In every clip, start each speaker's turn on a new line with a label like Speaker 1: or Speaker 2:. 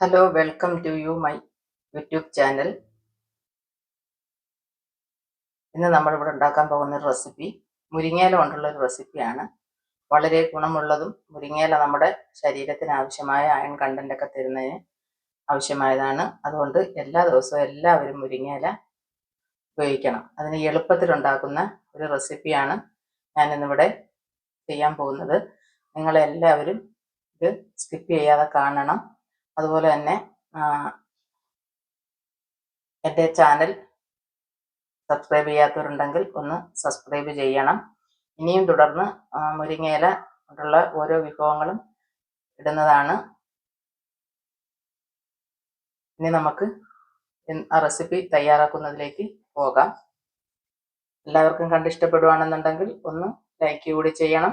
Speaker 1: Hello welcome to you my YouTube channel ഇന്ന് നമ്മളിവിടെ ഉണ്ടാക്കാൻ പോകുന്ന ഒരു റെസിപ്പി മുരിങ്ങയില കൊണ്ടുള്ള ഒരു റെസിപ്പിയാണ് വളരെ ഗുണമുള്ളതും മുരിങ്ങയില നമ്മുടെ ശരീരത്തിന് ആവശ്യമായ അയൺ കണ്ടന്റ് ഒക്കെ തരുന്നതിന് ആവശ്യമായതാണ്. അതുകൊണ്ട് എല്ലാ ദിവസവും എല്ലാവരും മുരിങ്ങയില ഉപയോഗിക്കണം. അതിന് എളുപ്പത്തിൽ ഉണ്ടാക്കുന്ന ഒരു റെസിപ്പിയാണ് ഞാൻ ഇന്നിവിടെ ചെയ്യാൻ പോകുന്നത്. നിങ്ങളെല്ലാവരും ഇത് സ്കിപ്പ് ചെയ്യാതെ കാണണം. അതുപോലെ തന്നെ എന്റെ ചാനൽ സബ്സ്ക്രൈബ് ചെയ്യാത്തവരുണ്ടെങ്കിൽ ഒന്ന് സബ്സ്ക്രൈബ് ചെയ്യണം. ഇനിയും തുടർന്ന് മുരിങ്ങയില കൊണ്ടുള്ള ഓരോ വിഭവങ്ങളും ഇടുന്നതാണ്. ഇനി നമുക്ക് ആ റെസിപ്പി തയ്യാറാക്കുന്നതിലേക്ക് പോകാം. എല്ലാവർക്കും കണ്ടിഷ്ടപ്പെടുവാണെന്നുണ്ടെങ്കിൽ ഒന്ന് ലൈക്ക് കൂടി ചെയ്യണം.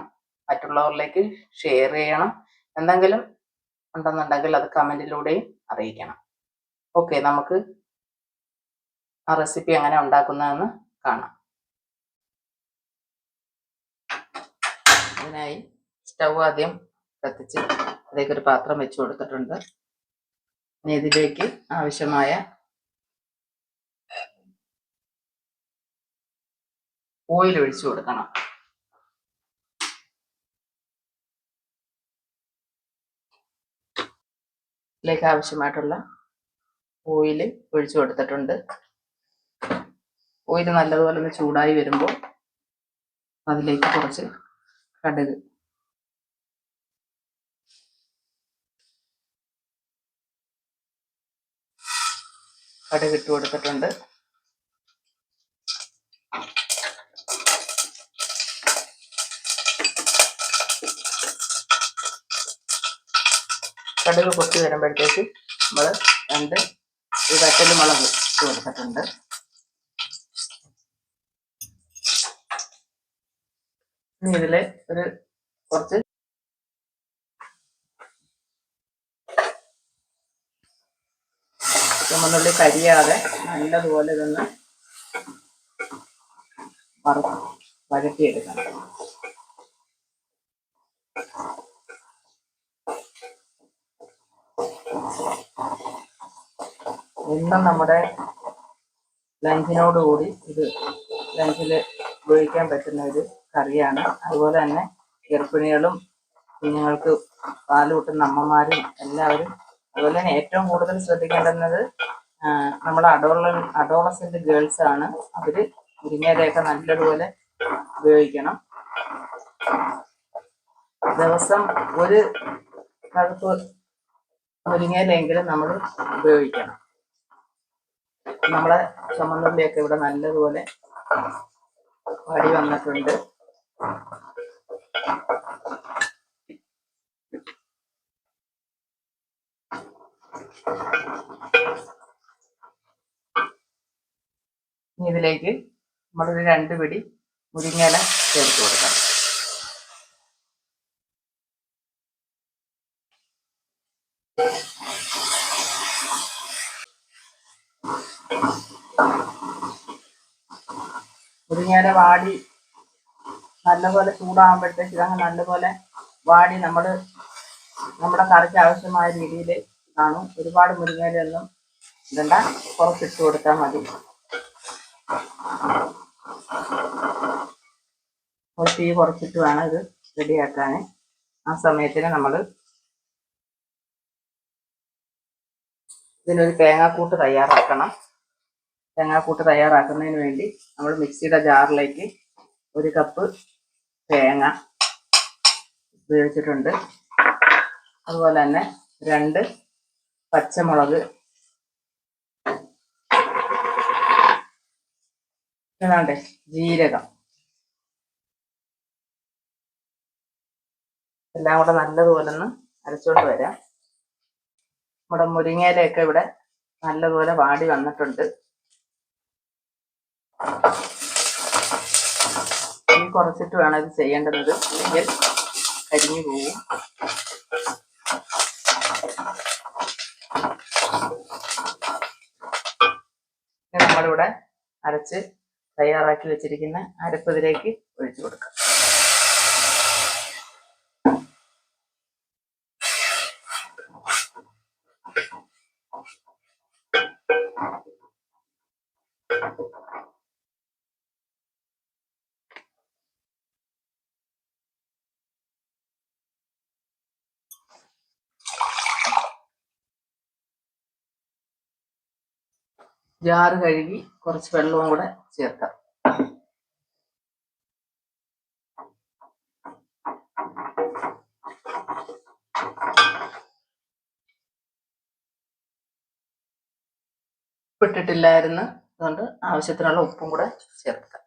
Speaker 1: മറ്റുള്ളവരിലേക്ക് ഷെയർ ചെയ്യണം. എന്തെങ്കിലും ഉണ്ടെന്നുണ്ടെങ്കിൽ അത് കമന്റിലൂടെയും അറിയിക്കണം. ഓക്കെ നമുക്ക് ആ റെസിപ്പി എങ്ങനെ ഉണ്ടാക്കുന്നതെന്ന് കാണാം. അതിനായി സ്റ്റൗ ആദ്യം കത്തിച്ച് അതിലേക്ക് ഒരു പാത്രം വെച്ച് കൊടുത്തിട്ടുണ്ട്. ഇനി ഇതിലേക്ക് ആവശ്യമായ ഓയിൽ ഒഴിച്ചു കൊടുക്കണം. ഇതിലേക്ക് ആവശ്യമായിട്ടുള്ള ഓയിൽ ഒഴിച്ചു കൊടുത്തിട്ടുണ്ട്. ഓയിൽ നല്ലതുപോലെ ഒന്ന് ചൂടായി വരുമ്പോൾ അതിലേക്ക് കുറച്ച് കടുക്. കടുക് ഇട്ട് കൊടുത്തിട്ടുണ്ട്. കടുക് പൊട്ടി വരുമ്പോഴത്തേക്ക് നമ്മൾ രണ്ട് ഈ വറ്റൽ മുളക് ഇട്ട് കൊടുത്തിട്ടുണ്ട് ഇതിൽ ഒരു കുറച്ച് ചുമന്നുള്ളി കരിയാതെ നല്ലതുപോലെ ഇതൊന്ന് വറു വഴറ്റിയെടുക്കണം. ഇന്നും നമ്മുടെ ലഞ്ചിനോടുകൂടി ഇത് ലഞ്ചിൽ ഉപയോഗിക്കാൻ പറ്റുന്ന ഒരു കറിയാണ്. അതുപോലെ തന്നെ ഗർഭിണികളും കുഞ്ഞുങ്ങൾക്ക് പാൽ കൂട്ടുന്ന അമ്മമാരും എല്ലാവരും അതുപോലെ തന്നെ ഏറ്റവും കൂടുതൽ ശ്രദ്ധിക്കേണ്ടുന്നത് നമ്മുടെ അഡോള അഡോളസെന്റ് ഗേൾസ് ആണ്. അവർ മുരിങ്ങയിലയൊക്കെ നല്ലതുപോലെ ഉപയോഗിക്കണം. ദിവസം ഒരു കഴുപ്പ് മുരിങ്ങയിലെങ്കിലും നമ്മൾ ഉപയോഗിക്കണം. നമ്മളെ ചുമന്നുള്ളിയൊക്കെ ഇവിടെ നല്ലതുപോലെ വടി വന്നിട്ടുണ്ട്. ഇതിലേക്ക് നമ്മളൊരു രണ്ട് പിടി മുരിങ്ങയില ചേർത്ത് കൊടുക്കാം മുരിങ്ങയില വാടി നല്ലപോലെ ചൂടാകുമ്പോഴത്തേക്ക് ഇതങ്ങ് നല്ലപോലെ വാടി നമ്മൾ നമ്മുടെ കറിക്ക് ആവശ്യമായ രീതിയിൽ കാണും. ഒരുപാട് മുരിങ്ങയിലൊന്നും ഇടണ്ട. കുറച്ചിട്ട് കൊടുത്താൽ മതി. തീ കുറച്ചിട്ട് വേണം ഇത് റെഡിയാക്കാൻ ആ സമയത്തിന് നമ്മൾ ഇതിനൊരു തേങ്ങാക്കൂട്ട് തയ്യാറാക്കണം. തേങ്ങാക്കൂട്ട് തയ്യാറാക്കുന്നതിന് വേണ്ടി നമ്മൾ മിക്സിയുടെ ജാറിലേക്ക് ഒരു കപ്പ് തേങ്ങ ഉപയോഗിച്ചിട്ടുണ്ട്. അതുപോലെ തന്നെ രണ്ട് പച്ചമുളക് ഏതാണ്ട് ജീരകം. എല്ലാം കൂടെ നല്ലതുപോലെ ഒന്ന് അരച്ചുകൊണ്ട് വരാം. നമ്മുടെ മുരിങ്ങയിലയൊക്കെ ഇവിടെ നല്ലതുപോലെ വാടി വന്നിട്ടുണ്ട്. ഈ കുറച്ചിട്ട് വേണം ഇത് ചെയ്യേണ്ടത്. അല്ലെങ്കിൽ കരിഞ്ഞു പോകും ഇനി നമ്മളിവിടെ അരച്ച് തയ്യാറാക്കി വെച്ചിരിക്കുന്ന അരപ്പതിലേക്ക് ഒഴിച്ചു കൊടുക്കാം. ജാറ് കഴുകി കുറച്ച് വെള്ളവും കൂടെ ചേർക്കാം. ഉപ്പിട്ടിട്ടില്ലായിരുന്നു. അതുകൊണ്ട് ആവശ്യത്തിനുള്ള ഉപ്പും കൂടെ ചേർക്കാം.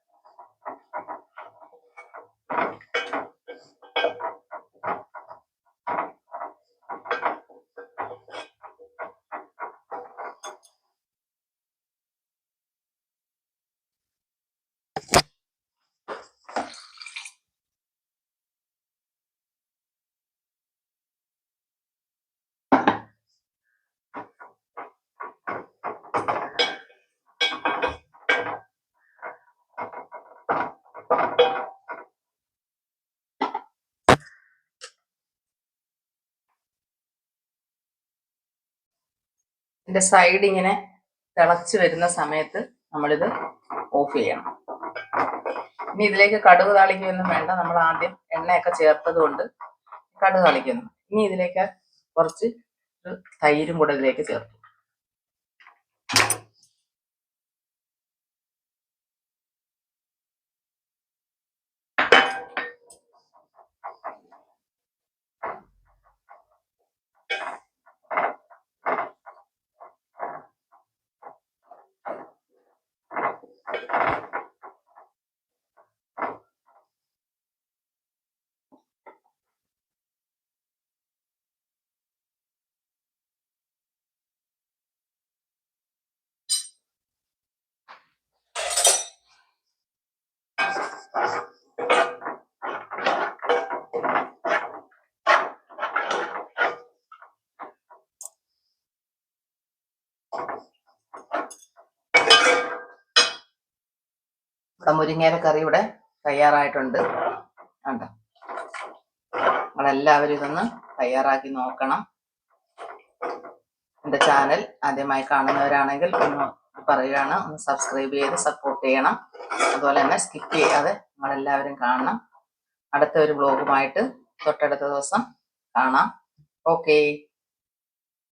Speaker 1: ഇതിന്റെ സൈഡ് ഇങ്ങനെ തിളച്ച് വരുന്ന സമയത്ത് നമ്മളിത് ഓഫ് ചെയ്യണം. ഇനി ഇതിലേക്ക് കടുക് താളിക്കൊന്നും വേണ്ട. നമ്മൾ ആദ്യം എണ്ണയൊക്കെ ചേർത്തത് കൊണ്ട് കടുക് താളിക്കുന്നു. ഇനി ഇതിലേക്ക് കുറച്ച് തൈരും കൂടെ ഇതിലേക്ക് ചേർത്തു. ഇവിടെ മുരിങ്ങേര കറി ഇവിടെ തയ്യാറായിട്ടുണ്ട്. കണ്ടോ? നിങ്ങളെല്ലാവരും ഇതൊന്ന് തയ്യാറാക്കി നോക്കണം. എന്റെ ചാനൽ ആദ്യമായി കാണുന്നവരാണെങ്കിൽ ഒന്ന് പറയുകയാണ് ഒന്ന് സബ്സ്ക്രൈബ് ചെയ്ത് സപ്പോർട്ട് ചെയ്യണം. അതുപോലെ തന്നെ സ്കിപ്പ് ചെയ്യാതെ നിങ്ങളെല്ലാവരും കാണണം. അടുത്ത ഒരു ബ്ലോഗുമായിട്ട് തൊട്ടടുത്ത ദിവസം കാണാം. ഓക്കേ.